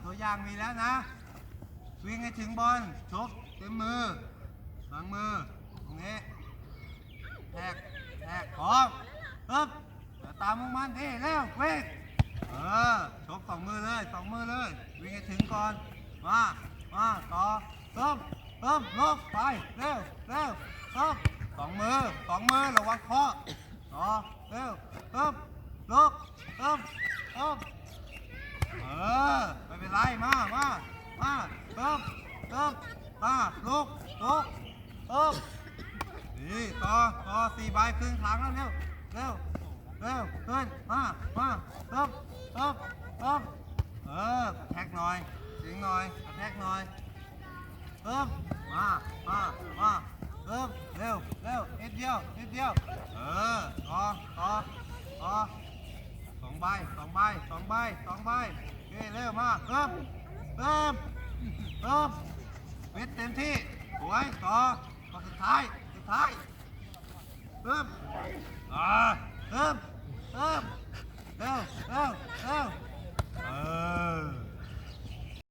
ตัวอย่างมีแล้วนะ วิ่งให้ถึงบอลชกเต็มมือวางมือ ตรงนี้แทกแทกพร้อมปึ๊บตามมุงมันดิเร็ววิ่งเออชกสองมือเลยสองมือเลย วิ่งให้ถึงก่อน มา มาต่อปึ๊บปึ๊บลุกไป เร็วเร็วปึ๊บสองมือสองมือระวังคาะต่อเร็วปึ๊บลุกปึ๊บปึ๊บเออ ไม่เป็นไรมา มา มาเติมเติมมาลุกลุกเติมนี่ต่อต่อสี่ใบครึ่งทางแล้วเร็วเร็วเร็วขึ้นมามาเติมเติมเติมเออกระแทกหน่อยเสียงหน่อยกระแทกหน่อยเติมมามามาเติมเร็วเร็วนิดเดียวนิดเดียวเออต่อต่อต่อสองใบสองใบสองใบสองใบ เคเร็วมากเริ่มเริ่มเริ่มปิดเต็มที่สวยต่อต่อสุดท้ายสุดท้ายเริ่มอ่าเริ่มเริ่มเร็วเร็ว